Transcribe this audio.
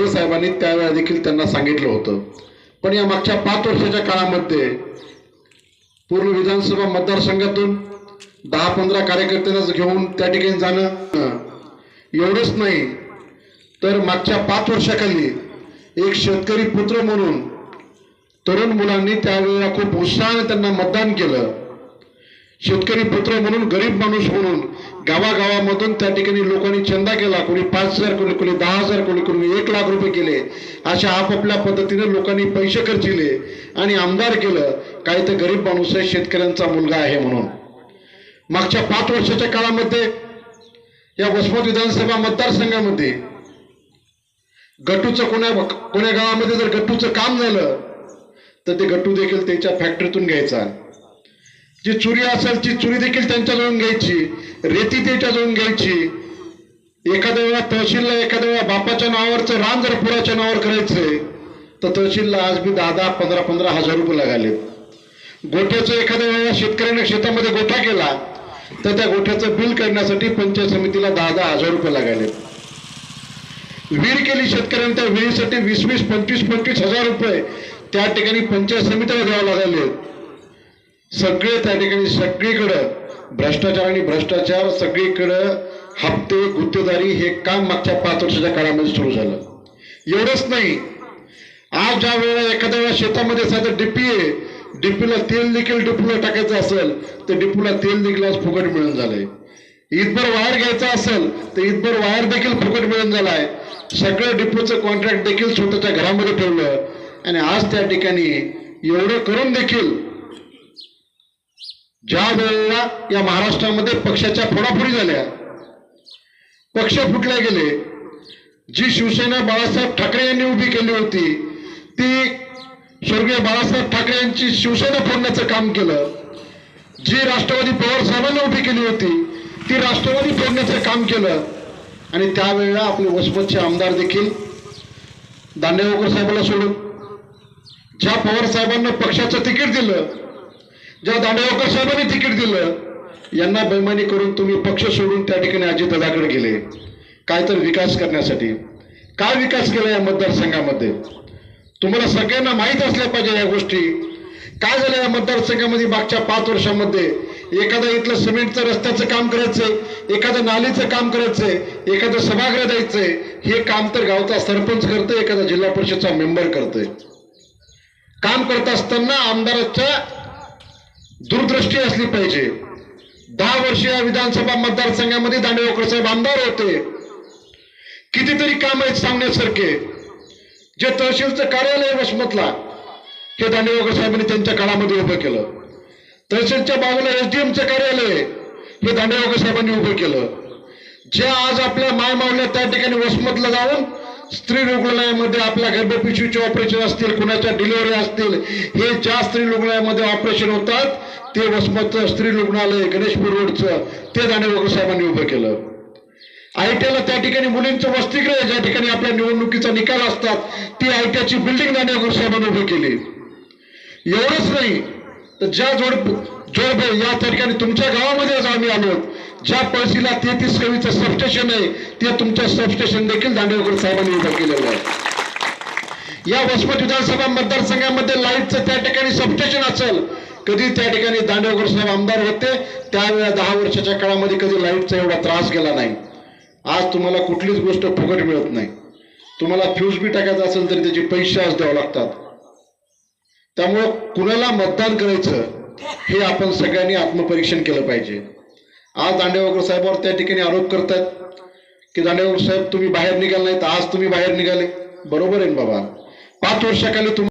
हे साहेबांनी त्यावेळेला देखील त्यांना सांगितलं होतं. पण या मागच्या पाच वर्षाच्या काळामध्ये पूर्ण विधानसभा मतदारसंघातून दहा पंधरा कार्यकर्त्यांनाच घेऊन त्या ठिकाणी जाणं एवढंच नाही तर मागच्या पाच वर्षाखाली एक शेतकरी पुत्र म्हणून तरुण मुलांनी त्यावेळेला खूप उत्साहाने त्यांना मतदान केलं. शेतकरी पुत्र म्हणून गरीब माणूस म्हणून गावागावामधून त्या ठिकाणी लोकांनी चंदा केला. कोणी पाच हजार कोणी कोणी दहा हजार कोणी कोणी एक लाख रुपये केले. अशा आपापल्या पद्धतीने लोकांनी पैसे खर्चिले आणि आमदार केलं. काही तर गरीब माणूस आहे शेतकऱ्यांचा मुलगा आहे म्हणून. मागच्या पाच वर्षाच्या काळामध्ये या वसमत विधानसभा मतदारसंघामध्ये गट्टूचं कोण्या कोण्या गावामध्ये जर गट्टूचं काम झालं तर ते गट्टू देखील त्याच्या फॅक्टरीतून घ्यायचा. जी चुरी असेल ती चुरी देखील त्यांच्याजवळून घ्यायची. रेती त्याच्याजवळून घ्यायची. एखाद्या वेळा तहसीलला एखाद्या वेळा बापाच्या नावावरचं रान जर पुराच्या नावावर करायचंय तर तहसीलला आज बी दहा दहा पंधरा पंधरा हजार रुपये लागले गोठ्याचं एखाद्या वेळा शेतकऱ्याने शेतामध्ये गोठा केला तर त्या गोठ्याचं बिल करण्यासाठी पंचायत समितीला दहा दहा हजार रुपये लागले विहीर केली शेतकऱ्यांनी त्या विहिरीसाठी वीस वीस पंचवीस पंचवीस हजार रुपये त्या ठिकाणी पंचायत समितीला द्यावं लागले सगळे त्या ठिकाणी सगळीकडं भ्रष्टाचार आणि भ्रष्टाचार सगळीकडं हप्ते गुत्तेदारी हे काम मागच्या पाच वर्षाच्या काळामध्ये सुरू झालं. एवढंच नाही. आज ज्या वेळेला एखाद्या वेळा शेतामध्ये साधं डिपी आहे डिपीला तेल देखील डिपूला टाकायचं असेल तर डिपूला तेल देखील आज फुकट मिळून झालंय. इतभर वायर घ्यायचा असेल तर इतभर वायर देखील फुकट मिळून झालाय. सगळं डिपोचं कॉन्ट्रॅक्ट देखील स्वतःच्या घरामध्ये ठेवलं. आणि आज त्या ठिकाणी एवढं करून देखील ज्या वेळेला या महाराष्ट्रामध्ये पक्षाच्या फोडाफोडी झाल्या पक्ष फुटले गेले जी शिवसेना बाळासाहेब ठाकरे यांनी उभी केली होती ती स्वर्गीय बाळासाहेब ठाकरे यांची शिवसेना फोडण्याचं काम केलं. जी राष्ट्रवादी पवार साहेबांनी उभी केली होती ती राष्ट्रवादी फोडण्याचं काम केलं. आणि त्यावेळेला आपले वसमतचे आमदार देखील दांडेगावकर साहेबांना सोडून ज्या पवार साहेबांना पक्षाचं तिकीट दिलं ज्या दांडेगावकर साहेबांनी तिकीट दिलं यांना बैमानी करून तुम्ही पक्ष सोडून त्या ठिकाणी अजितदादाकडे गेले. काय तर विकास करण्यासाठी. काय विकास केला या मतदारसंघामध्ये? तुम्हाला सगळ्यांना माहीत असल्या पाहिजे या गोष्टी. काय झालं या मतदारसंघामध्ये मागच्या पाच वर्षामध्ये? एखादा इथलं सिमेंटचं रस्त्याचं काम करायचंय एखादं नालीचं काम करायचंय एखादं सभागृह द्यायचंय हे काम तर गावचा सरपंच करतोय एखादा जिल्हा परिषदचा मेंबर करतोय. काम करत असताना आमदाराच्या दूरदृष्टी असली पाहिजे. दहा वर्ष या विधानसभा मतदारसंघामध्ये दांडेवकर साहेब आमदार होते. कितीतरी काम आहेत सांगण्यासारखे. जे तहसीलचं कार्यालय वसमतला हे दांडेवकर साहेबांनी त्यांच्या काळामध्ये उभं केलं. तहसीलच्या बाजूला एसडीएमचं कार्यालय हे दांडेवकर साहेबांनी उभं केलं. जे आज आपल्या मायमावल्या त्या ठिकाणी वसमतला जाऊन स्त्री रुग्णालयामध्ये आपल्या गर्भपिशवीचे ऑपरेशन असतील कुणाच्या डिलिव्हरी असतील हे ज्या स्त्री रुग्णालयामध्ये ऑपरेशन होतात ते वसमतचं स्त्री रुग्णालय गणेशपूर रोडचं ते दांडेवकर साहेबांनी उभं केलं. आयटीआयला त्या ठिकाणी मुलींचं वसतिगृह ज्या ठिकाणी आपल्या निवडणुकीचा निकाल असतात ती आयटीआयची बिल्डिंग दांडेवकर साहेबांनी उभी केली. एवढंच नाही तर ज्या जोड जोड या त्या ठिकाणी तुमच्या गावामध्ये आज आम्ही आलो ज्या पळशीला तेहतीस कवीचं सबस्टेशन आहे ते तुमचं सबस्टेशन देखील दांडेवकर साहेबांनी उभं केलेलं आहे. या वसमत विधानसभा मतदारसंघामध्ये लाईटचं त्या ठिकाणी सबस्टेशन असेल. कधी त्या ठिकाणी दांडेवकर साहेब आमदार होते त्यावेळेला दहा वर्षाच्या काळामध्ये कधी लाईटचा एवढा त्रास गेला नाही. आज तुम्हाला कुठलीच गोष्ट फुकट मिळत नाही. तुम्हाला फ्यूज बी टाकायचं असेल तरी त्याचे पैसे आज द्यावे लागतात. त्यामुळं कुणाला मतदान करायचं हे आपण सगळ्यांनी आत्मपरीक्षण केलं पाहिजे. आज दांडेवाकर साहेबावर त्या ठिकाणी आरोप करतात की दांडेवाकर साहेब तुम्ही बाहेर निघाल नाही तर आज तुम्ही बाहेर निघाले. बरोबर आहे बाबा? पाच वर्षाखाली तुम्ही